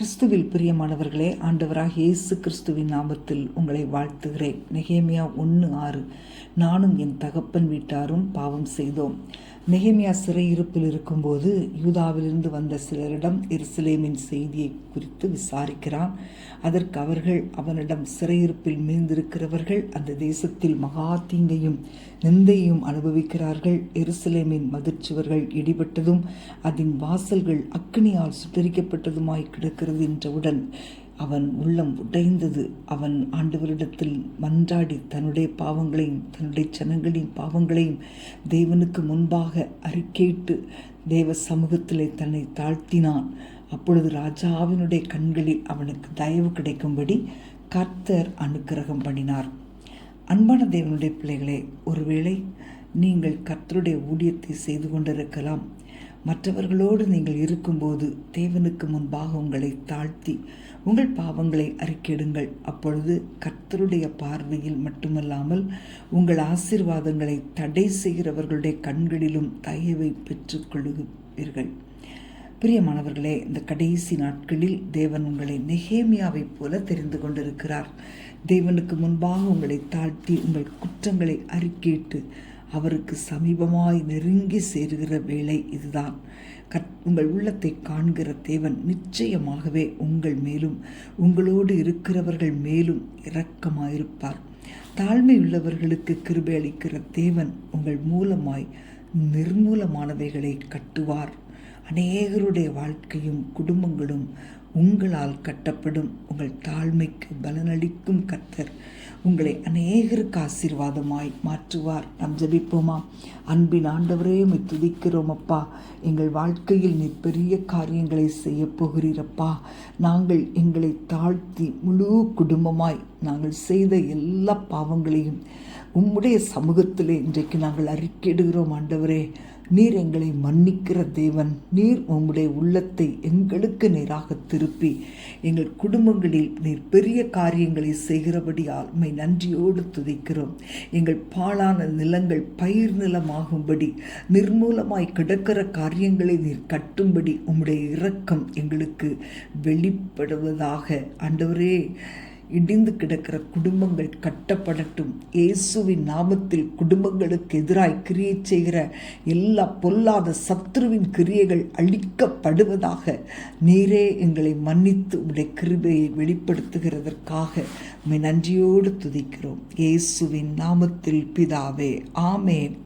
கிறிஸ்துவில் பிரியமானவர்களே ஆண்டவராக இயேசு கிறிஸ்துவின் நாமத்தில் உங்களை வாழ்த்துகிறேன். நெகேமியா ஒன்று ஆறு. நானும் என் தகப்பன் வீட்டாரும் பாவம் செய்தோம். நெகேமியா சிறையிருப்பில் இருக்கும்போது யூதாவிலிருந்து வந்த சிலரிடம் எருசலேமின் செய்தியை குறித்து விசாரிக்கிறான். அதற்கு அவர்கள் அவனிடம் சிறையிருப்பில் மீழ்ந்திருக்கிறவர்கள் அந்த தேசத்தில் மகா தீங்கையும் நிந்தையும் அனுபவிக்கிறார்கள். எருசலேமின் மதிர்ச்சுவர்கள் இடிபட்டதும் அதன் வாசல்கள் அக்னியால் சுட்டரிக்கப்பட்டதுமாய் கிடக்கிறது. என்றவுடன் அவன் உள்ளம் உடைந்தது. அவன் ஆண்டவரிடத்தில் மன்றாடி தன்னுடைய பாவங்களையும் தன்னுடைய ஜனங்களின் பாவங்களையும் தேவனுக்கு முன்பாக அறிக்கையிட்டு தேவ சமூகத்திலே தன்னை தாழ்த்தினான். அப்பொழுது ராஜாவினுடைய கண்களில் அவனுக்கு தயவு கிடைக்கும்படி கர்த்தர் அனுக்கிரகம் பண்ணினார். அன்பான தேவனுடைய பிள்ளைகளே ஒருவேளை நீங்கள் கர்த்தருடைய ஊழியத்தை செய்து கொண்டிருக்கலாம். மற்றவர்களோடு நீங்கள் இருக்கும்போது தேவனுக்கு முன்பாக உங்களை தாழ்த்தி உங்கள் பாவங்களை அறிக்கிடுங்கள். அப்பொழுது கர்த்தருடைய பார்வையில் மட்டுமல்லாமல் உங்கள் ஆசீர்வாதங்களை தடை செய்கிறவர்களுடைய கண்களிலும் தயவை பெற்றுக்கொள்ளுவீர்கள். பிரியமானவர்களே இந்த கடைசி நாட்களில் தேவன் உங்களை நெகேமியாவை போல தெரிந்து கொண்டிருக்கிறார். தேவனுக்கு முன்பாக உங்களை தாழ்த்தி உங்கள் குற்றங்களை அறிக்கையிட்டு அவருக்கு சமீபமாய் நெருங்கி சேருகிற வேலை இதுதான். கத் உங்கள் உள்ளத்தை காண்கிற தேவன் நிச்சயமாகவே உங்கள் மேலும் உங்களோடு இருக்கிறவர்கள் மேலும் இரக்கமாயிருப்பார். தாழ்மையுள்ளவர்களுக்கு கிருபை அளிக்கிற தேவன் உங்கள் மூலமாய் நிர்மூலமானவைகளை கட்டுவார். அநேகருடைய வாழ்க்கையும் குடும்பங்களும் உங்களால் கட்டப்படும். உங்கள் தாழ்மைக்கு பலனளிக்கும் கர்த்தர் உங்களை அநேகருக்கு ஆசீர்வாதமாய் மாற்றுவார். நாம் ஜபிப்போமா? அன்பின் ஆண்டவரே உம்மை துதிக்கிறோம் அப்பா. எங்கள் வாழ்க்கையில் நீ பெரிய காரியங்களை செய்ய போகிறீரப்பா. நாங்கள் எங்களை தாழ்த்தி முழு குடும்பமாய் நாங்கள் செய்த எல்லா பாவங்களையும் உம்முடைய சமூகத்திலே இன்றைக்கு நாங்கள் அறிக்கையிடுகிறோம் ஆண்டவரே. நீர் எங்களை மன்னிக்கிற தேவன். நீர் உம்முடைய உள்ளத்தை எங்களுக்கு நேராக திருப்பி எங்கள் குடும்பங்களில் நீர் பெரிய காரியங்களை செய்கிறபடியால் உண்மை நன்றியோடு துதிக்கிறோம். எங்கள் பாழான நிலங்கள் பயிர் நிலமாகும்படி நிர்மூலமாய் கிடக்கிற காரியங்களை நீர் கட்டும்படி உம்முடைய இரக்கம் எங்களுக்கு வெளிப்படுவதாக. ஆண்டவரே இடிந்து கிடக்கிற குடும்பங்கள் கட்டப்படட்டும். இயேசுவின் நாமத்தில் குடும்பங்களுக்கு எதிராய் கிரியை செய்கிற எல்லா பொல்லாத சத்ருவின் கிரியைகள் அழிக்கப்படுவதாக நீரே எங்களை மன்னித்து உடைய கிருபையை வெளிப்படுத்துகிறதற்காக நன்றியோடு துதிக்கிறோம். இயேசுவின் நாமத்தில் பிதாவே ஆமேன்.